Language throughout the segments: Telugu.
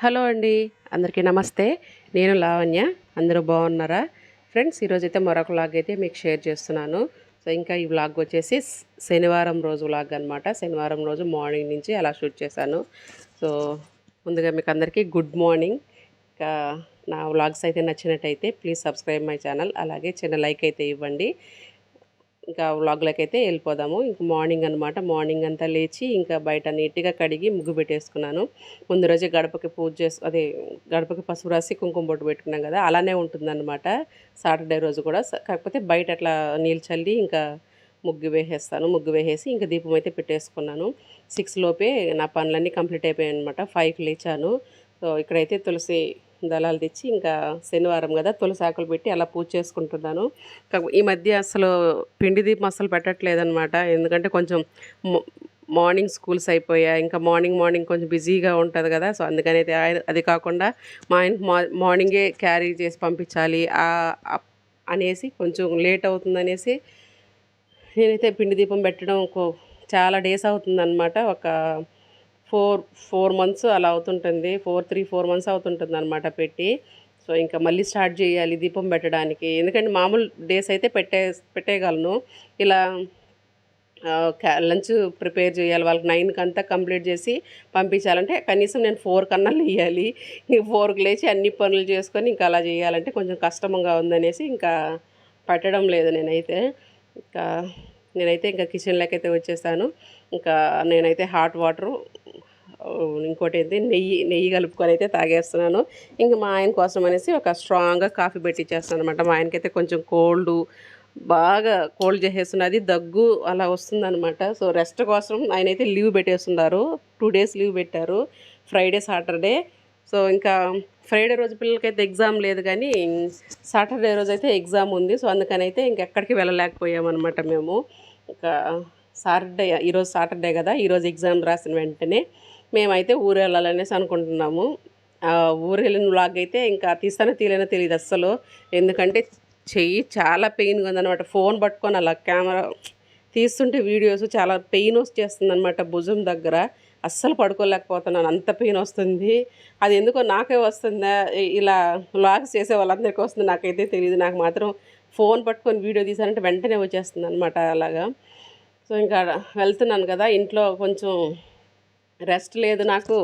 హలో అండి అందరికీ నమస్తే. నేను లావణ్య అందరూ బాగున్నారా? ఫ్రెండ్స్ ఈరోజైతే మరొక వ్లాగ్ అయితే మీకు షేర్ చేస్తున్నాను. సో ఇంకా ఈ వ్లాగ్ వచ్చేసి శనివారం రోజు వ్లాగ్ అనమాట శనివారం రోజు మార్నింగ్ నుంచి అలా షూట్ చేశాను. సో ముందుగా మీకు అందరికీ గుడ్ మార్నింగ్. ఇంకా నా వ్లాగ్స్ అయితే నచ్చినట్టయితే ప్లీజ్ సబ్స్క్రైబ్ మై ఛానల్ అలాగే చిన్న లైక్ అయితే ఇవ్వండి. ఇంకా వ్లాగ్లోకి అయితే వెళ్ళిపోదాము. ఇంక మార్నింగ్ అనమాట మార్నింగ్ అంతా లేచి ఇంకా బయట నీట్గా కడిగి ముగ్గు పెట్టేసుకున్నాను. ముందు రోజే గడపకి పూజ చేసు అదే గడపకి పసుపు రాసి కుంకుమ బొట్టు పెట్టుకున్నాం కదా అలానే ఉంటుందన్నమాట. సాటర్డే రోజు కూడా కాకపోతే బయట అట్లా నీళ్ళు చల్లి ఇంకా ముగ్గు వేసేస్తాను. ముగ్గు వేసేసి ఇంకా దీపం అయితే పెట్టేసుకున్నాను. సిక్స్ లోపే నా పనులన్నీ కంప్లీట్ అయిపోయాయి అనమాట ఫైవ్కి లేచాను. సో ఇక్కడైతే తులసి దళాలు తెచ్చి ఇంకా శనివారం కదా తులసి ఆకులు పెట్టి అలా పూజ చేసుకుంటున్నాను. ఈ మధ్య అసలు పిండి దీపం అసలు పెట్టట్లేదనమాట ఎందుకంటే కొంచెం మార్నింగ్ స్కూల్స్ అయిపోయా ఇంకా మార్నింగ్ మార్నింగ్ కొంచెం బిజీగా ఉంటుంది కదా. సో అందుకని అయితే అది కాకుండా మా ఆయన మా- మార్నింగే క్యారీ చేసి పంపించాలి. అనేసి కొంచెం లేట్ అవుతుంది అనేసి నేనైతే పిండి దీపం పెట్టడం చాలా డేస్ అవుతుందన్నమాట. ఒక ఫోర్ ఫోర్ మంత్స్ అలా అవుతుంటుంది. ఫోర్ త్రీ ఫోర్ మంత్స్ అవుతుంటుంది అనమాట పెట్టి. సో ఇంకా మళ్ళీ స్టార్ట్ చేయాలి దీపం పెట్టడానికి. ఎందుకంటే మామూలు డేస్ అయితే పెట్టే పెట్టేయగలను. ఇలా లంచ్ ప్రిపేర్ చేయాలి వాళ్ళకి నైన్కి అంతా కంప్లీట్ చేసి పంపించాలంటే కనీసం నేను ఫోర్ కన్నా లేయాలి. ఫోర్కి లేచి అన్ని పనులు చేసుకొని ఇంకా అలా చేయాలంటే కొంచెం కష్టంగా ఉందనేసి ఇంకా పెట్టడం లేదు నేనైతే. ఇంకా నేనైతే ఇంకా కిచెన్లోకి అయితే వచ్చేసాను ఇంకా నేనైతే హాట్ వాటరు ఇంకోటి ఏంటి నెయ్యి నెయ్యి కలుపుకొని అయితే తాగేస్తున్నాను. ఇంకా మా ఆయన కోసం అనేసి ఒక స్ట్రాంగ్గా కాఫీ పెట్టించేస్తాను అనమాట మా ఆయనకైతే కొంచెం కోల్డ్ బాగా కోల్డ్ చేసేస్తున్నది దగ్గు అలా వస్తుందనమాట సో రెస్ట్ కోసం ఆయన అయితే లీవ్ పెట్టేస్తున్నారు. టూ డేస్ లీవ్ పెట్టారు. Friday Saturday. సో ఇంకా ఫ్రైడే రోజు పిల్లలకైతే ఎగ్జామ్ లేదు కానీ సాటర్డే రోజు అయితే ఎగ్జామ్ ఉంది. సో అందుకని అయితే ఇంకెక్కడికి వెళ్ళలేకపోయామన్నమాట మేము. ఇంకా సాటర్డే ఈరోజు సాటర్డే కదా ఈరోజు ఎగ్జామ్ రాసిన వెంటనే. మేమైతే ఊరు వెళ్ళాలనేసి అనుకుంటున్నాము. ఆ ఊరు వెళ్ళిన వ్లాగ్ అయితే ఇంకా తీస్తానో తీయలేనో తెలియదు అస్సలు. ఎందుకంటే చెయ్యి చాలా పెయిన్గా ఉందన్నమాట. ఫోన్ పట్టుకొని అలా కెమెరా తీస్తుంటే వీడియోస్ చాలా పెయిన్ వచ్చేస్తుంది అనమాట భుజం దగ్గర. అస్సలు పడుకోలేకపోతున్నాను. అంత పెయిన్ వస్తుంది. అది ఎందుకో నాకే వస్తుందా? ఇలా వ్లాగ్స్ చేసే వాళ్ళందరికీ వస్తుంది. నాకైతే తెలియదు నాకు మాత్రం ఫోన్ పట్టుకొని వీడియో తీసానంటే వెంటనే వచ్చేస్తుంది అనమాట అలాగా. సో ఇంకా వెళ్తున్నాను కదా. ఇంట్లో కొంచెం రెస్ట్ లేదు నాకు.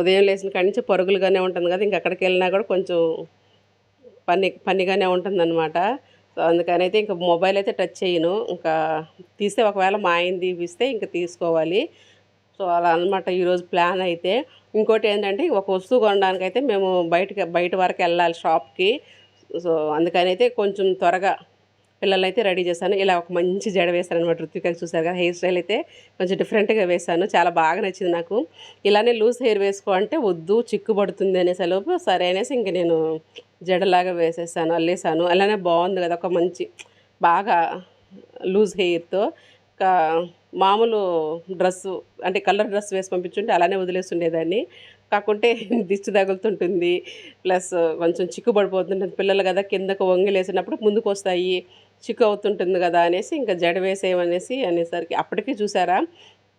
ఉదయం లేచిన కాడి నుంచి పరుగులుగానే ఉంటుంది కదా ఇంక అక్కడికి వెళ్ళినా కూడా కొంచెం పని పనిగానే ఉంటుందన్నమాట. సో అందుకని అయితే ఇంకా మొబైల్ అయితే టచ్ చేయను. ఇంకా తీస్తే ఒకవేళ మా ఆయన తీపిస్తే ఇంకా తీసుకోవాలి. సో అలా అనమాట ఈరోజు ప్లాన్ అయితే. ఇంకోటి ఏంటంటే ఒక వస్తువు కొనడానికి అయితే మేము బయటకి బయట వరకు వెళ్ళాలి షాప్కి. సో అందుకని అయితే కొంచెం త్వరగా పిల్లలైతే రెడీ చేశాను. ఇలా ఒక మంచి జడ వేశాను అనమాట ఋత్వికకి చూసారు కదా హెయిర్ స్టైల్ అయితే కొంచెం డిఫరెంట్గా వేశాను. చాలా బాగా నచ్చింది నాకు. ఇలానే లూజ్ హెయిర్ వేసుకో అంటే వద్దు చిక్కు పడుతుంది అనేసి లోపు సరే అనేసి ఇంక నేను జడలాగా వేసేసాను అల్లేసాను. అలానే బాగుంది కదా ఒక మంచి బాగా లూజ్ హెయిర్తో. మామూలు డ్రెస్సు అంటే కలర్ డ్రెస్ వేసి పంపించుంటే అలానే వదిలేస్తుండేదాన్ని. కాకుంటే దిష్టి తగులుతుంటుంది ప్లస్ కొంచెం చిక్కు పడిపోతుంటుంది పిల్లలు కదా కిందకు వంగిలేసినప్పుడు ముందుకు వస్తాయి చిక్కు అవుతుంటుంది కదా అనేసి ఇంకా జడ వేసేయమనేసి అనేసరికి అప్పటికి చూసారా?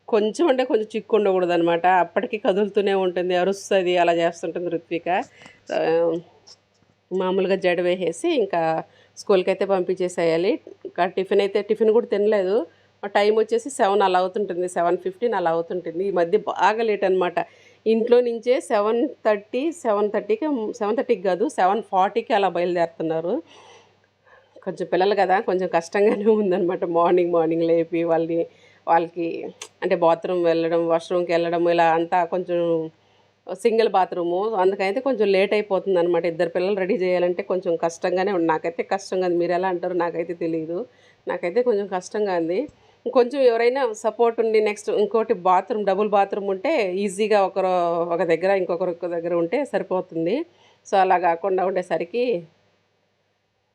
కొంచెం అంటే కొంచెం చిక్కు ఉండకూడదు అనమాట అప్పటికి కదులుతూనే ఉంటుంది అరుస్తుంది అలా చేస్తుంటుంది ఋత్విక. మామూలుగా జడ వేసేసి ఇంకా స్కూల్కి అయితే పంపించేసేయాలి. ఇంకా టిఫిన్ అయితే టిఫిన్ కూడా తినలేదు. టైం వచ్చేసి సెవెన్ అలా అవుతుంటుంది సెవెన్ ఫిఫ్టీన్ అలా అవుతుంటుంది. ఈ మధ్య బాగా లేట్ అనమాట ఇంట్లో నుంచే సెవెన్ థర్టీ సెవెన్ థర్టీకి సెవెన్ థర్టీకి కాదు సెవెన్ ఫార్టీకి అలా బయలుదేరుతున్నారు. కొంచెం పిల్లలు కదా కొంచెం కష్టంగానే ఉందన్నమాట. మార్నింగ్ మార్నింగ్ లేపి వాళ్ళని వాళ్ళకి అంటే బాత్రూమ్ వెళ్ళడం వాష్రూమ్కి వెళ్ళడం ఇలా అంతా కొంచెం సింగిల్ బాత్రూము. అందుకైతే కొంచెం లేట్ అయిపోతుంది అనమాట ఇద్దరు పిల్లలు రెడీ చేయాలంటే కొంచెం కష్టంగానే ఉంది నాకైతే కష్టంగా ఉంది. మీరు ఎలా అంటారు నాకైతే తెలియదు నాకైతే కొంచెం కష్టంగా ఉంది. కొంచెం ఎవరైనా సపోర్ట్ ఉండి నెక్స్ట్ ఇంకోటి బాత్రూమ్ డబుల్ బాత్రూమ్ ఉంటే ఈజీగా ఒకరు ఒక దగ్గర ఇంకొకరు దగ్గర ఉంటే సరిపోతుంది. సో అలా కాకుండా ఉండేసరికి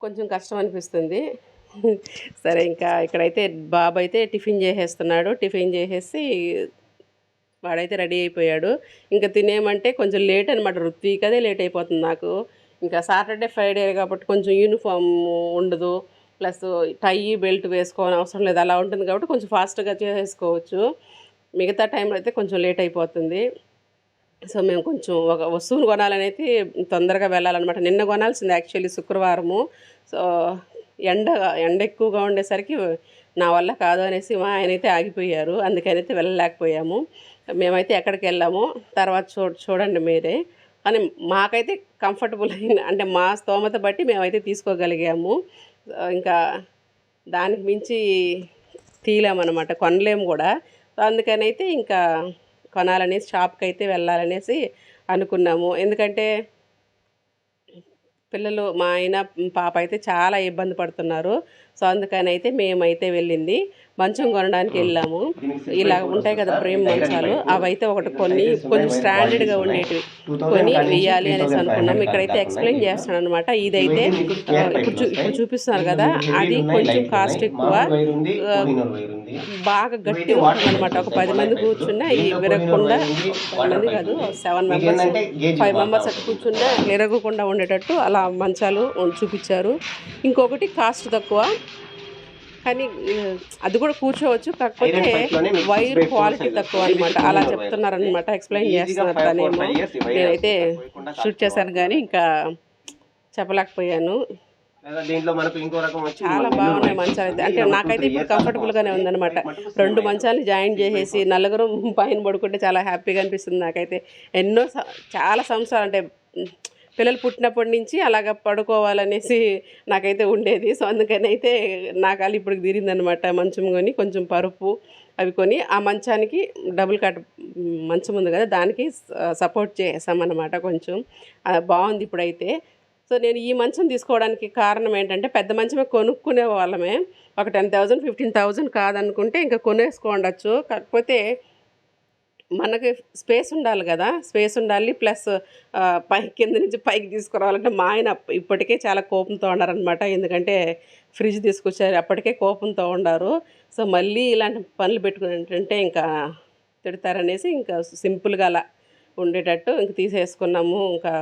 కొంచెం కష్టం అనిపిస్తుంది. సరే ఇంకా ఇక్కడైతే బాబు అయితే టిఫిన్ చేసేస్తున్నాడు. టిఫిన్ చేసేసి వాడైతే రెడీ అయిపోయాడు. ఇంకా తినేమంటే కొంచెం లేట్ అనమాట ఋత్విక్ అదే లేట్ అయిపోతుంది నాకు. ఇంకా సాటర్డే ఫ్రైడే కాబట్టి కొంచెం యూనిఫామ్ ఉండదు. ప్లస్ టై బెల్ట్ వేసుకోవాలని అవసరం లేదు. అలా ఉంటుంది కాబట్టి కొంచెం ఫాస్ట్గా చేసేసుకోవచ్చు. మిగతా టైంలో అయితే కొంచెం లేట్ అయిపోతుంది. సో మేము కొంచెం ఒక వస్తువును కొనాలని అయితే తొందరగా వెళ్ళాలన్నమాట. నిన్న కొనాల్సింది యాక్చువల్లీ శుక్రవారము. సో ఎండ ఎండ ఎక్కువగా ఉండేసరికి నా వల్ల కాదు అనేసి మా ఆయన అయితే ఆగిపోయారు. అందుకనైతే వెళ్ళలేకపోయాము. మేమైతే ఎక్కడికి వెళ్ళాము? తర్వాత చూ చూడండి మీరే. కానీ మాకైతే కంఫర్టబుల్ అయిన అంటే మా స్తోమత బట్టి మేమైతే తీసుకోగలిగాము. ఇంకా దానికి మించి తీయలేమన్నమాట కొనలేము కూడా. అందుకనైతే ఇంకా కొనాలనేసి షాప్కి అయితే వెళ్ళాలనేసి అనుకున్నాము. ఎందుకంటే పిల్లలు మా ఆయన పాప అయితే చాలా ఇబ్బంది పడుతున్నారు. సో అందుకని అయితే మేమైతే వెళ్ళింది. మంచం కొనడానికి వెళ్ళాము. ఇలా ఉంటాయి కదా ప్రేమ్ మంచాలు. అవైతే ఒకటి కొన్ని కొంచెం స్టాండర్డ్గా ఉండేటివి కొన్ని వేయాలి అనేసి అనుకున్నాం. ఇక్కడైతే ఎక్స్ప్లెయిన్ చేస్తాను అనమాట ఇదైతే ఇప్పుడు చూ ఇప్పుడు చూపిస్తున్నారు కదా అది కొంచెం కాస్ట్ ఎక్కువ. బాగా గట్టి ఉంటుంది అనమాట ఒక పది మంది కూర్చున్నా ఇది విరగకుండా మంది కాదు. సెవెన్ మెంబర్స్ ఫైవ్ మెంబర్స్ అట్లా కూర్చున్నా విరగకుండా ఉండేటట్టు అలా మంచాలు చూపించారు. ఇంకొకటి కాస్ట్ తక్కువ. కానీ అది కూడా కూర్చోవచ్చు. కాకపోతే వైర్ క్వాలిటీ తక్కువ అనమాట అలా చెప్తున్నారనమాట ఎక్స్ప్లెయిన్ చేస్తున్నారు తనేమో. నేనైతే షూట్ చేశాను కానీ ఇంకా చెప్పలేకపోయాను. దీంట్లో మనకు ఇంకో రకం వచ్చి చాలా బాగున్నాయి మంచాలు అయితే. అంటే నాకైతే ఇప్పుడు కంఫర్టబుల్ గానే ఉందన్నమాట. రెండు మంచాలు జాయిన్ చేసేసి నలుగురు పైన పడుకుంటే చాలా హ్యాపీగా అనిపిస్తుంది నాకైతే. ఎన్నో చాలా సంవత్సరాలు అంటే పిల్లలు పుట్టినప్పటి నుంచి అలాగ పడుకోవాలనేసి నాకైతే ఉండేది. సో అందుకని అయితే నాకు అలా ఇప్పుడు తీరిందనమాట మంచం కొని కొంచెం పరుపు అవి కొని ఆ మంచానికి డబుల్ కట్ మంచం ఉంది కదా దానికి సపోర్ట్ చేసామన్నమాట కొంచెం. బాగుంది ఇప్పుడైతే. సో నేను ఈ మంచం తీసుకోవడానికి కారణం ఏంటంటే పెద్ద మంచమే కొనుక్కునే వాళ్ళమే. ఒక టెన్ థౌజండ్ ఫిఫ్టీన్ థౌజండ్ కాదనుకుంటే ఇంకా కొనేసుకోండొచ్చు కాకపోతే మనకి స్పేస్ ఉండాలి కదా. స్పేస్ ఉండాలి. ప్లస్ పై కింద నుంచి పైకి తీసుకురావాలంటే మా ఆయన ఇప్పటికే చాలా కోపంతో ఉన్నారనమాట ఎందుకంటే ఫ్రిడ్జ్ తీసుకొచ్చారు. అప్పటికే కోపంతో ఉండారు. సో మళ్ళీ ఇలాంటి పనులు పెట్టుకుని ఇంకా తిడతారనేసి ఇంకా సింపుల్గా అలా ఉండేటట్టు ఇంక తీసేసుకున్నాము. ఇంకా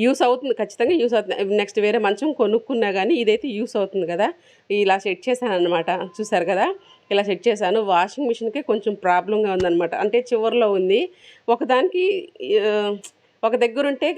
యూస్ అవుతుంది ఖచ్చితంగా యూస్ అవుతుంది. నెక్స్ట్ వేరే మంచం కొనుక్కున్నా కానీ ఇదైతే యూస్ అవుతుంది కదా. ఇలా సెట్ చేశాను అనమాట చూసారు కదా? ఇలా సెట్ చేశాను. వాషింగ్ మిషన్కి కొంచెం ప్రాబ్లంగా ఉందనమాట అంటే చివరిలో ఉంది. ఒకదానికి ఒక దగ్గర ఉంటే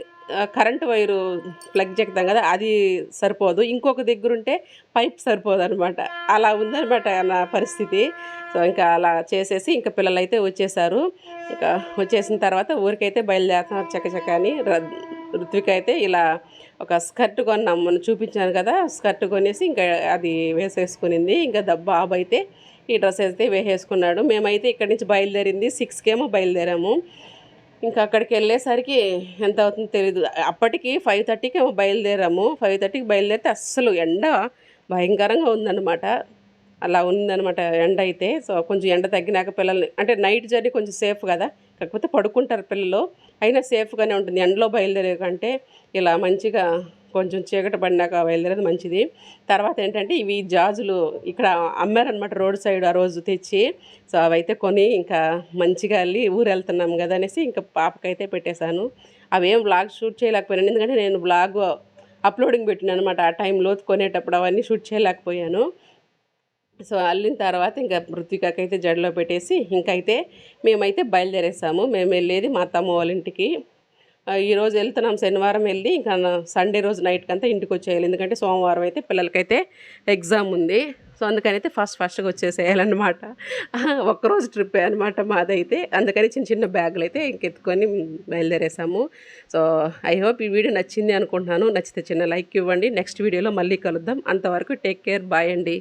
కరెంటు వైరు ప్లగ్ చెక్తాం కదా అది సరిపోదు. ఇంకొక దగ్గర ఉంటే పైప్ సరిపోదు అనమాట అలా ఉందనమాట నా పరిస్థితి. సో ఇంకా అలా చేసేసి ఇంకా పిల్లలు అయితే వచ్చేసారు. ఇంకా వచ్చేసిన తర్వాత ఊరికైతే బయలుదేరుతున్నారు చక్కచక్క అని. ర- ఋత్విక అయితే ఇలా ఒక స్కర్ట్ కొన్నాం. మొన్న చూపించాను కదా స్కర్ట్ కొనేసి ఇంకా అది వేసేసుకునింది. ఇంకా ద బాబు అయితే ఈ డ్రెస్ అయితే వేసేసుకున్నాడు. మేమైతే ఇక్కడి నుంచి బయలుదేరింది. సిక్స్కేమో బయలుదేరాము. ఇంకా అక్కడికి వెళ్ళేసరికి ఎంత అవుతుందో తెలియదు అప్పటికి ఫైవ్ థర్టీకి ఏమో బయలుదేరాము. ఫైవ్ థర్టీకి బయలుదేరితే అస్సలు ఎండ భయంకరంగా ఉందన్నమాట. అలా ఉందన్నమాట ఎండ అయితే. సో కొంచెం ఎండ తగ్గినాక పిల్లల్ని అంటే నైట్ జర్నీ కొంచెం సేఫ్ కదా. కాకపోతే పడుకుంటారు పిల్లలు. అయినా సేఫ్గానే ఉంటుంది. ఎండలో బయలుదేరే కంటే ఇలా మంచిగా కొంచెం చీకటి పడినాక బయలుదేరేది మంచిది. తర్వాత ఏంటంటే ఇవి జాజులు ఇక్కడ అమ్మారనమాట రోడ్ సైడ్ ఆ రోజు తెచ్చి సో అవైతే కొని ఇంకా మంచిగా వెళ్ళి ఊరు వెళ్తున్నాం కదా అనేసి ఇంకా పాపకైతే పెట్టేశాను. అవేం బ్లాగ్ షూట్ చేయలేకపోయాను. ఎందుకంటే నేను బ్లాగ్ అప్లోడింగ్ పెట్టినాను అనమాట ఆ టైంలో కొనేటప్పుడు అవన్నీ షూట్ చేయలేకపోయాను. సో అల్లిన తర్వాత ఇంకా మృతికకైతే జడలో పెట్టేసి ఇంకైతే మేమైతే బయలుదేరేసాము. మేము వెళ్ళేది మా తమ్మ వాళ్ళ ఇంటికి. ఈరోజు వెళ్తున్నాం శనివారం వెళ్ళి ఇంకా సండే రోజు నైట్కి అంతా ఇంటికి వచ్చేయాలి ఎందుకంటే సోమవారం అయితే పిల్లలకైతే ఎగ్జామ్ ఉంది. సో అందుకని అయితే ఫస్ట్ ఫస్ట్గా వచ్చేసేయాలన్నమాట. ఒక్కరోజు ట్రిప్ అనమాట మాదైతే. అందుకని చిన్న చిన్న బ్యాగులు అయితే ఇంకెత్తుకొని బయలుదేరేసాము. సో ఐ హోప్ ఈ వీడియో నచ్చింది అనుకుంటున్నాను. నచ్చితే చిన్న లైక్ ఇవ్వండి. నెక్స్ట్ వీడియోలో మళ్ళీ కలుద్దాం. అంతవరకు టేక్ కేర్ బాయ్ అండి.